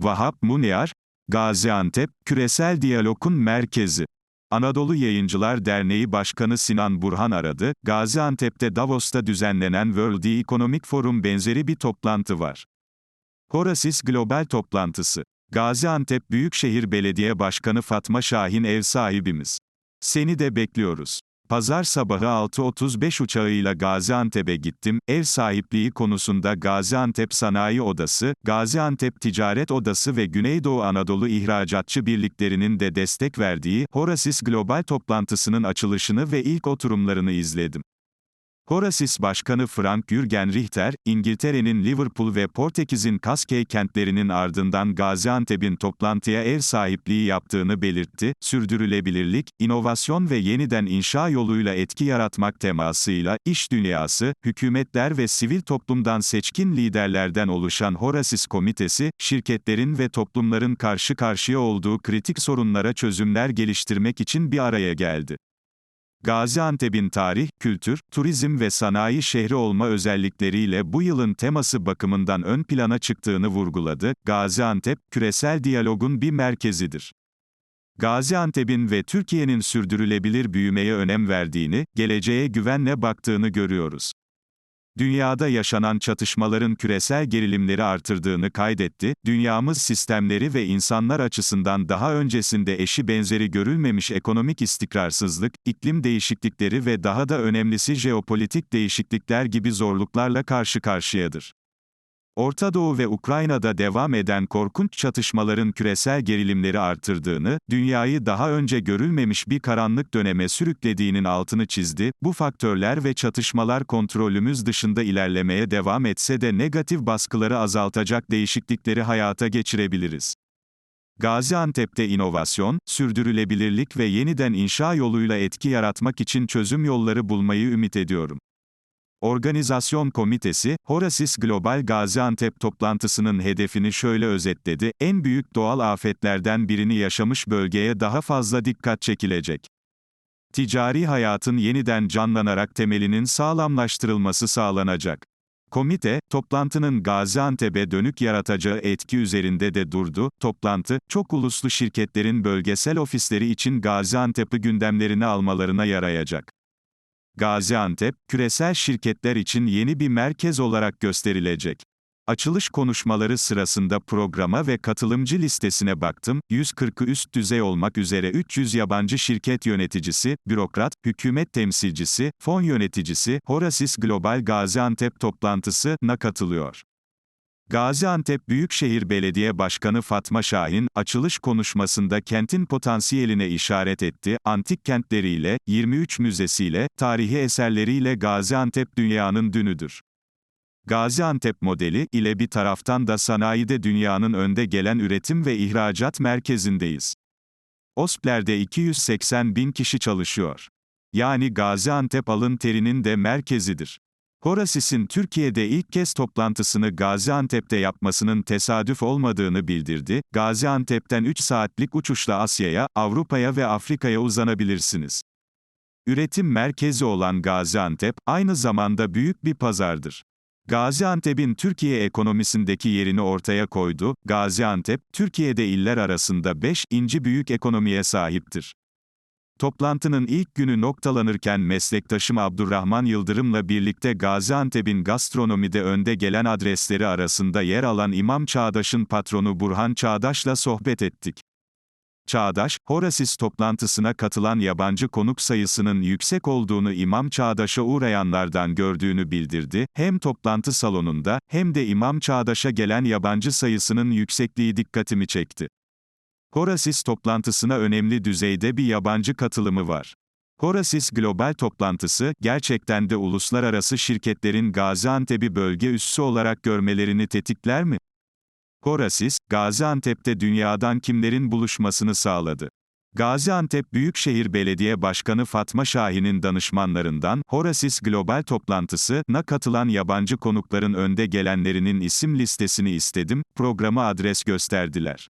Vahap Munyar, Gaziantep, Küresel Diyalog'un merkezi. Anadolu Yayıncılar Derneği Başkanı Sinan Burhan aradı, Gaziantep'te Davos'ta düzenlenen World Economic Forum benzeri bir toplantı var. Horasis Global Toplantısı. Gaziantep Büyükşehir Belediye Başkanı Fatma Şahin ev sahibimiz. Seni de bekliyoruz. Pazar sabahı 6.35 uçağıyla Gaziantep'e gittim. Ev sahipliği konusunda Gaziantep Sanayi Odası, Gaziantep Ticaret Odası ve Güneydoğu Anadolu İhracatçı Birliklerinin de destek verdiği Horasis Global toplantısının açılışını ve ilk oturumlarını izledim. Horasis Başkanı Frank Jürgen Richter, İngiltere'nin Liverpool ve Portekiz'in Kaskey kentlerinin ardından Gaziantep'in toplantıya ev sahipliği yaptığını belirtti, sürdürülebilirlik, inovasyon ve yeniden inşa yoluyla etki yaratmak temasıyla, iş dünyası, hükümetler ve sivil toplumdan seçkin liderlerden oluşan Horasis Komitesi, şirketlerin ve toplumların karşı karşıya olduğu kritik sorunlara çözümler geliştirmek için bir araya geldi. Gaziantep'in tarih, kültür, turizm ve sanayi şehri olma özellikleriyle bu yılın teması bakımından ön plana çıktığını vurguladı. Gaziantep, küresel diyalogun bir merkezidir. Gaziantep'in ve Türkiye'nin sürdürülebilir büyümeye önem verdiğini, geleceğe güvenle baktığını görüyoruz. Dünyada yaşanan çatışmaların küresel gerilimleri artırdığını kaydetti, dünyamız sistemleri ve insanlar açısından daha öncesinde eşi benzeri görülmemiş ekonomik istikrarsızlık, iklim değişiklikleri ve daha da önemlisi jeopolitik değişiklikler gibi zorluklarla karşı karşıyadır. Orta Doğu ve Ukrayna'da devam eden korkunç çatışmaların küresel gerilimleri artırdığını, dünyayı daha önce görülmemiş bir karanlık döneme sürüklediğinin altını çizdi. Bu faktörler ve çatışmalar kontrolümüz dışında ilerlemeye devam etse de negatif baskıları azaltacak değişiklikleri hayata geçirebiliriz. Gaziantep'te inovasyon, sürdürülebilirlik ve yeniden inşa yoluyla etki yaratmak için çözüm yolları bulmayı ümit ediyorum. Organizasyon Komitesi, Horasis Global Gaziantep toplantısının hedefini şöyle özetledi, en büyük doğal afetlerden birini yaşamış bölgeye daha fazla dikkat çekilecek. Ticari hayatın yeniden canlanarak temelinin sağlamlaştırılması sağlanacak. Komite, toplantının Gaziantep'e dönük yaratacağı etki üzerinde de durdu. Toplantı, çok uluslu şirketlerin bölgesel ofisleri için Gaziantep'i gündemlerine almalarına yarayacak. Gaziantep, küresel şirketler için yeni bir merkez olarak gösterilecek. Açılış konuşmaları sırasında programa ve katılımcı listesine baktım, 140'ı üst düzey olmak üzere 300 yabancı şirket yöneticisi, bürokrat, hükümet temsilcisi, fon yöneticisi, Horasis Global Gaziantep toplantısına katılıyor. Gaziantep Büyükşehir Belediye Başkanı Fatma Şahin, açılış konuşmasında kentin potansiyeline işaret etti, antik kentleriyle, 23 müzesiyle, tarihi eserleriyle Gaziantep dünyanın dünüdür. Gaziantep modeli ile bir taraftan da sanayide dünyanın önde gelen üretim ve ihracat merkezindeyiz. OSP'lerde 280 bin kişi çalışıyor. Yani Gaziantep alın terinin de merkezidir. Horasis'in Türkiye'de ilk kez toplantısını Gaziantep'te yapmasının tesadüf olmadığını bildirdi. Gaziantep'ten 3 saatlik uçuşla Asya'ya, Avrupa'ya ve Afrika'ya uzanabilirsiniz. Üretim merkezi olan Gaziantep, aynı zamanda büyük bir pazardır. Gaziantep'in Türkiye ekonomisindeki yerini ortaya koydu. Gaziantep, Türkiye'de iller arasında 5. inci büyük ekonomiye sahiptir. Toplantının ilk günü noktalanırken meslektaşım Abdurrahman Yıldırım'la birlikte Gaziantep'in gastronomide önde gelen adresleri arasında yer alan İmam Çağdaş'ın patronu Burhan Çağdaş'la sohbet ettik. Çağdaş, Horasis toplantısına katılan yabancı konuk sayısının yüksek olduğunu İmam Çağdaş'a uğrayanlardan gördüğünü bildirdi. Hem toplantı salonunda, hem de İmam Çağdaş'a gelen yabancı sayısının yüksekliği dikkatimi çekti. Horasis toplantısına önemli düzeyde bir yabancı katılımı var. Horasis Global toplantısı, gerçekten de uluslararası şirketlerin Gaziantep'i bölge üssü olarak görmelerini tetikler mi? Horasis, Gaziantep'te dünyadan kimlerin buluşmasını sağladı. Gaziantep Büyükşehir Belediye Başkanı Fatma Şahin'in danışmanlarından, Horasis Global toplantısına katılan yabancı konukların önde gelenlerinin isim listesini istedim, programa adres gösterdiler.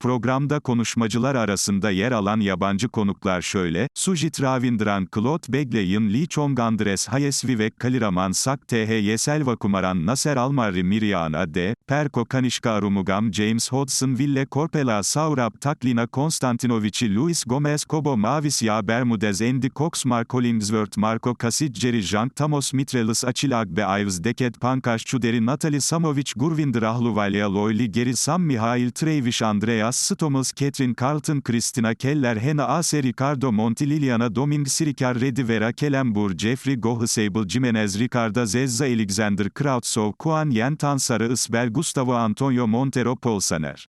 Programda konuşmacılar arasında yer alan yabancı konuklar şöyle, Sujit Ravindran Claude Begleyin Lee Chong Andres Hayes Vivek Kaliraman Sak T.H. Selvakumaran Naser Almarri Miriana D. Perko Kanishka Arumugam James Hodgson Ville Korpela Saurab Taklina Konstantinovici Luis Gomez Kobo Mavis Ya Bermudez Andy Cox Mark Hollingsworth Marco Kasic Jerry Jank Tamos Mitrelis Açil Agbe Ives Deket Pankaş Çuderi Natalie Samovic Gurvinder Ahluvalya Loyli Geri Sam Mihail Trevish Andreas Stommels Catherine Carlton Christina Keller Hena Ase Ricardo Monti Liliana Doming Sirikar Reddy Vera Kelembur Jeffrey Goh Jimenez Ricarda Zezza Alexander Krautsov Kuan Yen Tansarı Isbel Gustavo Antonio Montero Polsaner